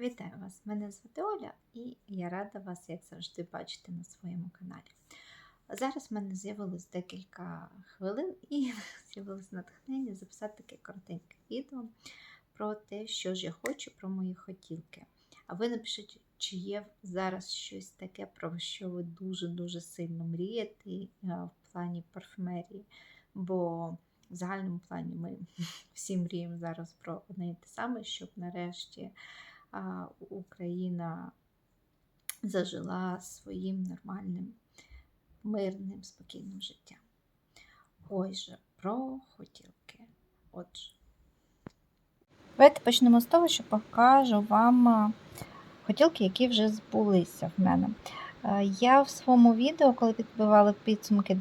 Вітаю вас! Мене звати Оля і я рада вас, як завжди, бачити на своєму каналі. Зараз в мене з'явилось декілька хвилин і з'явилось натхнення записати таке коротеньке відео про те, що ж я хочу, про мої хотілки. А ви напишіть, чи є зараз щось таке, про що ви дуже-дуже сильно мрієте в плані парфюмерії. Бо в загальному плані ми всі мріємо зараз про одне і те саме, щоб нарешті Україна зажила своїм нормальним, мирним, спокійним життям. Ой же, про хотілки. Отже. Давайте почнемо з того, що покажу вам хотілки, які вже збулися в мене. Я в своєму відео, коли підбивала підсумки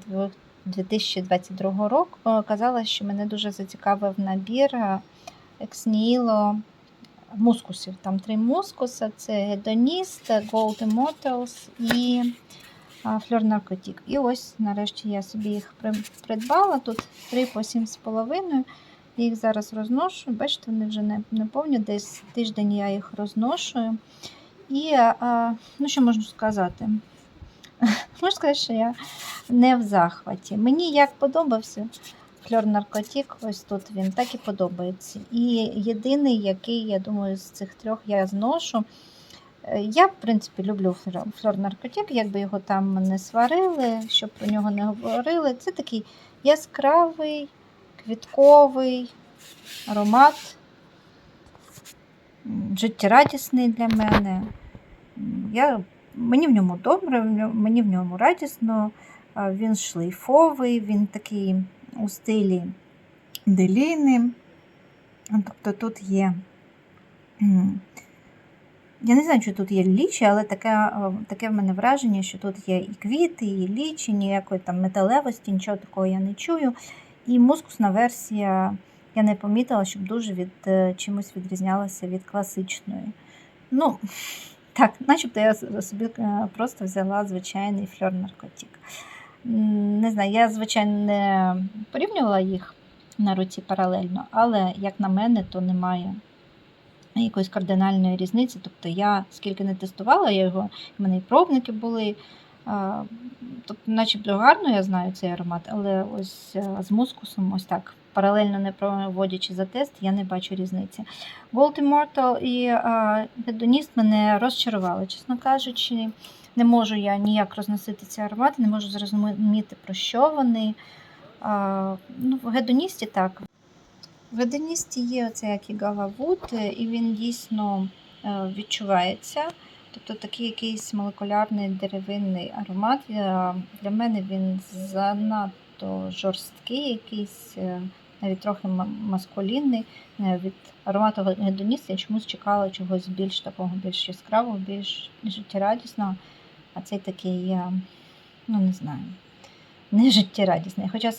2022 року, е, казала, що мене дуже зацікавив набір Ексніло мускусів. Там три мускуса: це Гедоніст, Golden Immortals і Фльор Наркотік. І ось, нарешті, я собі їх придбала. Тут 3 по 7,5. Їх зараз розношу. Бачите, вони вже не, не повні, десь тиждень я їх розношую. І а, ну що можу сказати? Можу сказати, що я не в захваті. Мені як подобався фльор наркотик, ось тут він так і подобається. І єдиний, який, я думаю, з цих трьох я зношу. е, Я, в принципі, люблю фльор наркотик, якби його там не сварили, щоб про нього не говорили. Це такий яскравий, квітковий аромат, життєрадісний для мене. Я, мені в ньому добре, мені в ньому радісно. Він шлейфовий, він такий у стилі деліни. Тобто тут є. Я не знаю, чи тут є лічі, але таке, таке в мене враження, що тут є і квіти, і лічі, ніякої там металевості, нічого такого я не чую. І мускусна версія я не помітила, щоб дуже від е, чимось відрізнялася від класичної. Ну, так, начебто я собі е, просто взяла звичайний фльор наркотик. Не знаю, я, звичайно, не порівнювала їх на руці паралельно, але, як на мене, то немає якоїсь кардинальної різниці. Тобто я скільки не тестувала, я його, в мене і пробники були. Тобто, начебто гарно я знаю цей аромат, але ось е, з мускусом, ось так, паралельно не проводячи за тест, я не бачу різниці. Gold Immortal і Hedonist мене розчарували, чесно кажучи. Не можу я ніяк розносити ці аромати, не можу зрозуміти, про що вони. А, ну, в гедоністі так. В гедоністі є оце як і Галавуд, і він дійсно е, відчувається. Тобто такий якийсь молекулярний деревинний аромат. Е, Для мене він занадто жорсткий, якийсь е, навіть трохи маскулінний. Е, Від аромату гедоніста я чомусь чекала чогось більш такого, більш яскравого, більш життєрадісного. А цей такий, ну не знаю, не життєрадісний. Хоча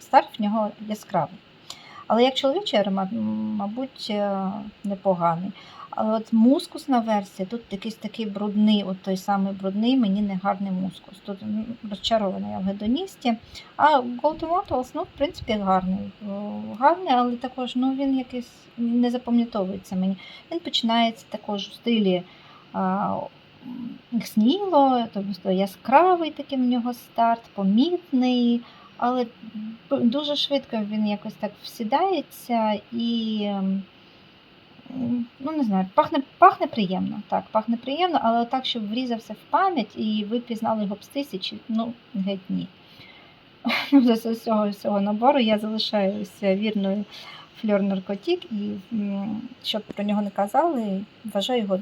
старт в нього яскравий. Але як чоловічий аромат, мабуть, непоганий. Але от мускусна версія, тут якийсь такий брудний, от той самий брудний, мені не гарний мускус. Тут розчарована я в гедоністі. А Golden Immortals, ну, в принципі, гарний. Гарний, але також ну, він якийсь не запам'ятовується мені. Він починається також у стилі а, сніло, тобто яскравий такий в нього старт, помітний. Але дуже швидко він якось так всідається і, ну не знаю, пахне, пахне приємно. Так, пахне приємно, але так, щоб врізався в пам'ять і ви пізнали його б з тисячі, ну, геть ні. Ну, З цього всього набору я залишаюся вірною фльор наркотик, і щоб про нього не казали, вважаю його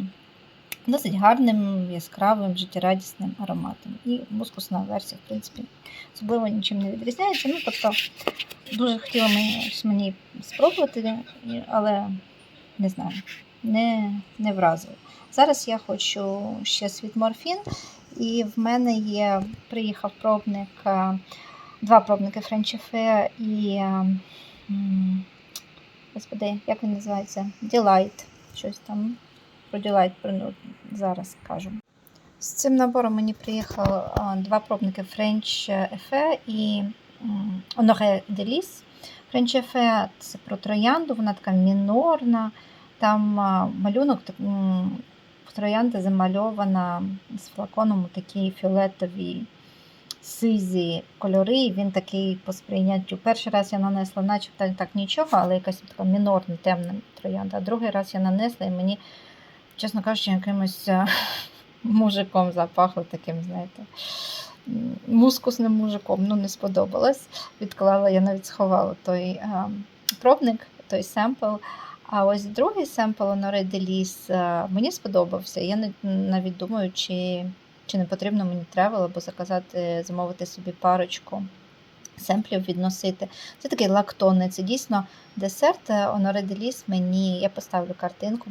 досить гарним, яскравим, життєрадісним ароматом. І мускусна версія, в принципі, особливо нічим не відрізняється. Ну, тобто, дуже хотіла мені спробувати, але не знаю, не, не вразило. Зараз я хочу ще світ морфін, і в мене є, приїхав пробник, два пробники Френчефе і, господи, як він називається? Delight, щось там про Delight ну, зараз скажу. З цим набором мені приїхало а, два пробники French Effet і Honoré Lis. Френчефе це про троянду, вона така мінорна. Там малюнок троянда замальована з флаконом у такі фіолетові сизі кольори. і Він такий по сприйняттю. Перший раз я нанесла, начебто так нічого, але якась така мінорна, темна троянда. А другий раз я нанесла і мені, чесно кажучи, якимось мужиком запахло таким, знаєте. Мускусним мужиком, ну не сподобалось. Відклала, я навіть сховала той а, пробник, той семпл. А ось другий семпл Lis а, мені сподобався. Я навіть думаю, чи, чи не потрібно мені тревел, або заказати, замовити собі парочку семплів відносити. Це такий лактонний, це дійсно десерт. Е, Honoré de Lis мені, я поставлю картинку.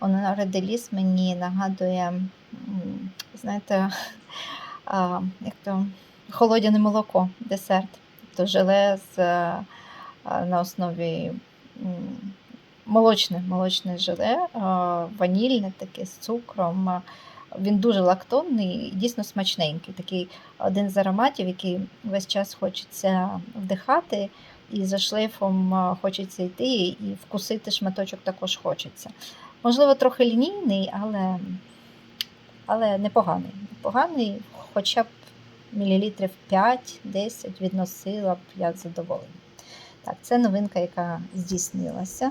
Honoré de Lis мені нагадує, знаєте, а, як то, холодяне молоко, десерт. То желе з, е, а, на основі молочне, молочне желе, а, ванільне таке з цукром. а, Він дуже лактонний і дійсно смачненький. Такий один з ароматів, який весь час хочеться вдихати, і за шлейфом хочеться йти, і вкусити шматочок також хочеться. Можливо, трохи лінійний, але, але непоганий. Непоганий, хоча б мілілітрів 5-10 відносила б я з. Так, це новинка, яка здійснилася.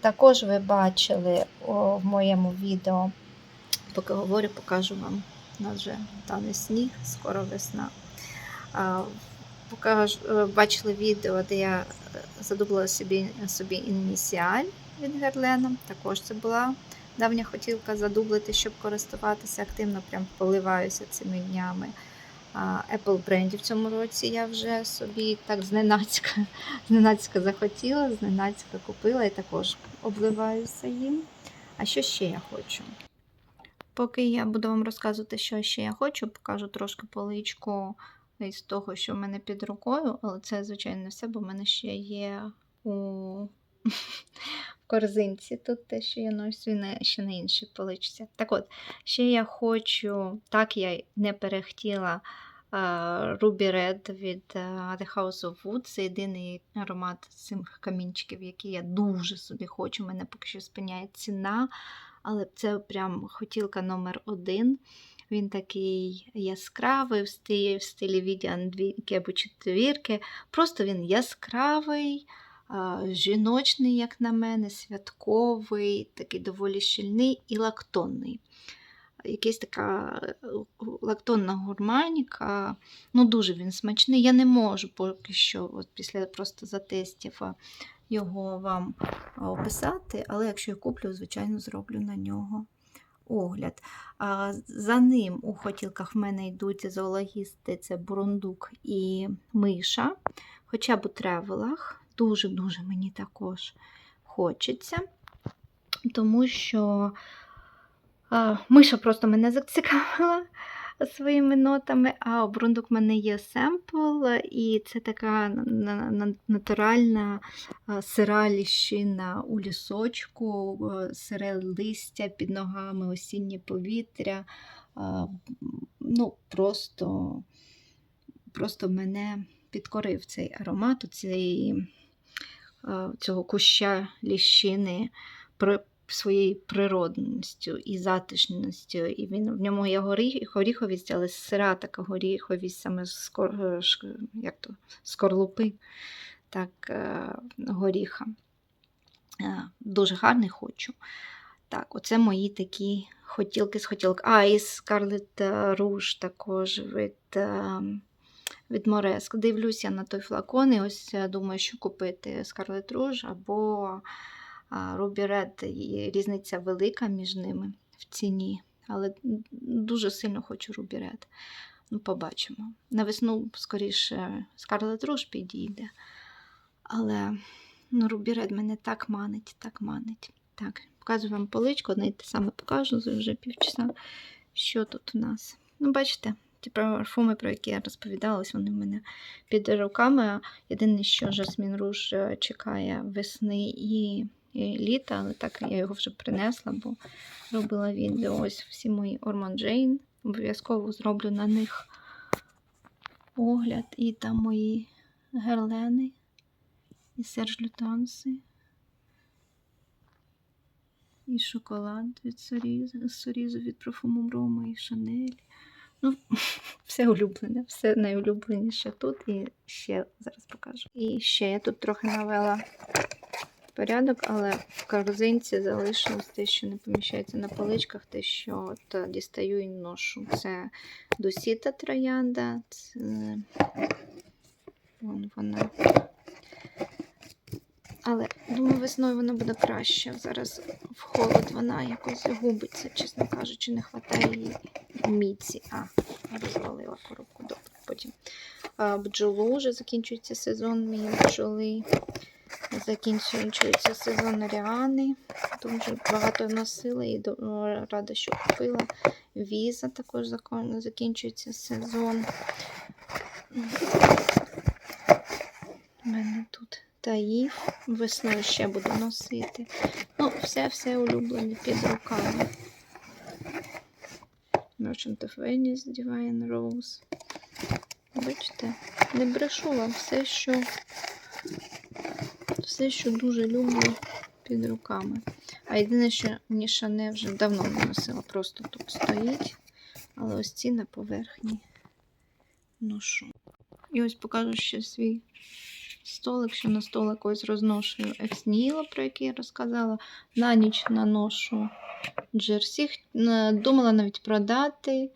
Також ви бачили о, в моєму відео, поки говорю, покажу вам. У нас вже тане сніг, скоро весна. А, покажу, е, бачили відео, де я е, задумала собі, собі ініціаль від Герлена. Також це була давня хотілка задублити, щоб користуватися активно, прям поливаюся цими днями. Apple брендів в цьому році я вже собі так зненацька, зненацька захотіла, зненацька купила і також обливаюся їм. А що ще я хочу? Поки я буду вам розказувати, що ще я хочу, покажу трошки поличку із того, що в мене під рукою, але це, звичайно, не все, бо в мене ще є у корзинці. Тут те, що я ношу, на- ще на іншій поличці. Так от, ще я хочу, так я не перехтіла Ruby Red від The House of Wood. Це єдиний аромат цих камінчиків, який я дуже собі хочу. Мене поки що спиняє ціна, але це прям хотілка номер один. Він такий яскравий в стилі, в стилі Відіан двійки або четвірки. Просто він яскравий, жіночний, як на мене, святковий, такий доволі щільний і лактонний. Якась така е, лактонна гурманіка. Ну, дуже він смачний. Я не можу поки що, от після просто затестів його вам описати, але якщо я куплю, звичайно, зроблю на нього огляд. А, За ним у хотілках в мене йдуть зоологісти це бурундук і миша. Хоча б у тревелах. Дуже-дуже мені також хочеться, тому що миша просто мене зацікавила своїми нотами, а у бурундук в мене є семпл, і це така на- на- натуральна сира ліщина у лісочку, е, сире листя під ногами, осіннє повітря. Ну, просто, просто мене підкорив цей аромат, цієї, цього куща ліщини своєю природністю і затишністю. І він, в ньому є горіховість, але сира така горіховість саме з е, як то, скорлупи так, е, горіха. Е, Дуже гарний хочу. Так, оце мої такі хотілки з хотілок. А, і Scarlet Rouge також від, е, від Мореск. Дивлюся на той флакон і ось е, думаю, що купити Scarlet Rouge або Ruby Red. І Різниця велика між ними в ціні. Але дуже сильно хочу Ruby Red. Ну, побачимо. На весну, скоріше, Scarlet Rouge підійде. Але ну, Ruby Red мене так манить, так манить. Так, показую вам поличку, одне те саме покажу вже півчаса. Що тут у нас? Ну, бачите, ті парфуми, про які я розповідала, вони в мене під руками. Єдине, що Жасмін Руж е, чекає весни і, і літа, але так я його вже принесла, бо робила відео. Ось всі мої Орман Джейн. Обов'язково зроблю на них огляд. І там мої герлени і серж лютанси. І шоколад від Сорізу від парфуму Рома і Шанель. Ну, все улюблене, все найулюбленіше тут і ще зараз покажу. І ще я тут трохи навела порядок, але в корзинці залишилось те, що не поміщається на поличках, те, що от дістаю і ношу. Це досіта троянда. Це... Вон вона. Але думаю, весною вона буде краще. Зараз в холод вона якось губиться, чесно кажучи, не вистачає її міці. А, розвалила коробку. Добре, потім. А, бджолу вже закінчується сезон мій бджоли. Закінчується сезон Ріани. Дуже багато носила і рада, що купила. Віза також закінчується сезон. У мене тут таїв. Весною ще буду носити. Ну, все-все улюблене під руками. Merchant of Venice, Divine Rose. Бачите, не брешу вам все, що все, що дуже люблю під руками. А єдине, що мені Шане вже давно не носила, просто тут стоїть. Але ось ці на поверхні ношу. І ось покажу ще свій столик, що на столик ось розношую ексніло, про який я розказала. На ніч наношу джерсі. Думала навіть продати,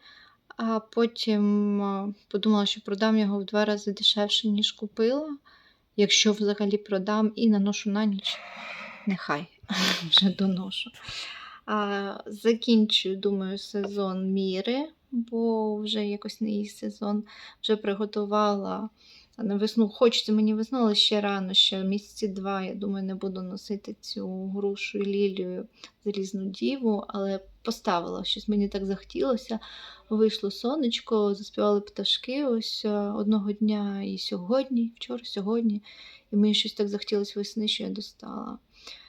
а потім подумала, що продам його в два рази дешевше, ніж купила. Якщо взагалі продам і наношу на ніч, нехай вже доношу. А, закінчую, думаю, сезон міри, бо вже якось не її сезон. Вже приготувала на весну. Хочеться мені весну, але ще рано, ще місяці два. Я думаю, не буду носити цю грушу і лілію залізну діву, але поставила щось мені так захотілося. Вийшло сонечко, заспівали пташки ось е, одного дня і сьогодні, вчора, сьогодні. І мені щось так захотілося весни, що я достала,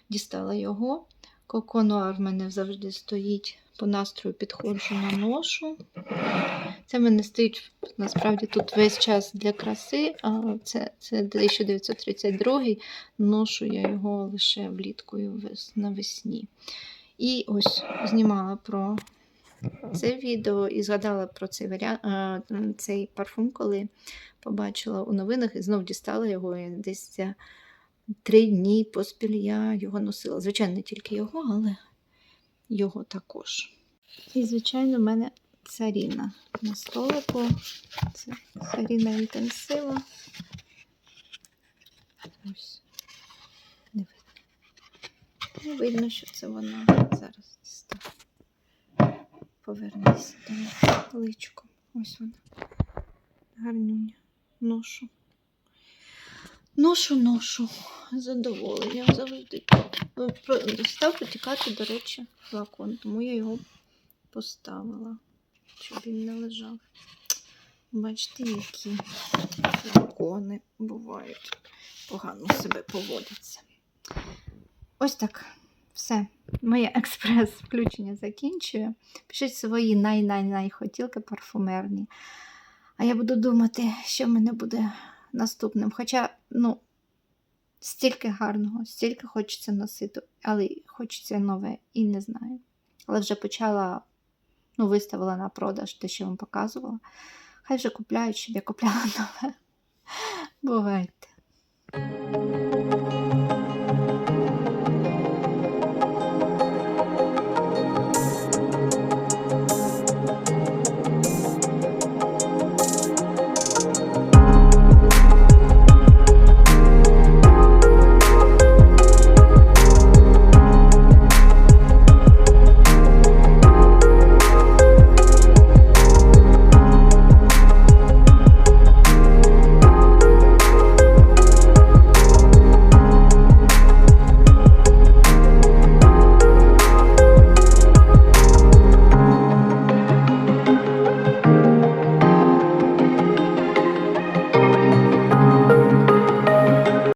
дістала його. Коконуар в мене завжди стоїть по настрою, підходжу на ношу. Це в мене стоїть насправді тут весь час для краси, а це, це 1932 ношу я його лише влітку і навесні. І ось знімала про це відео і згадала про цей, варіант, цей парфум, коли побачила у новинах і знов дістала його і десь три дні поспіль я його носила. Звичайно, не тільки його, але його також. І, звичайно, в мене царіна на столику. Це царіна інтенсива. Ось. Не видно. Не видно, що це вона. Зараз дістану. Повернися до личком. Ось вона. Гарнюня. Ношу. Ношу, ношу. Задоволення завжди. Е, Став потікати, до речі, флакон, тому я його поставила, щоб він не лежав. Бачите, які флакони бувають. Погано себе поводяться. Ось так. Все. Моє експрес-включення закінчує. Пишіть свої най-най-най хотілки парфумерні. А я буду думати, що в мене буде наступним. Хоча, ну, Стільки гарного, стільки хочеться носити, але хочеться нове і не знаю. Але вже почала, ну, виставила на продаж те, що вам показувала. Хай вже купляють, щоб я купляла нове. Бувайте!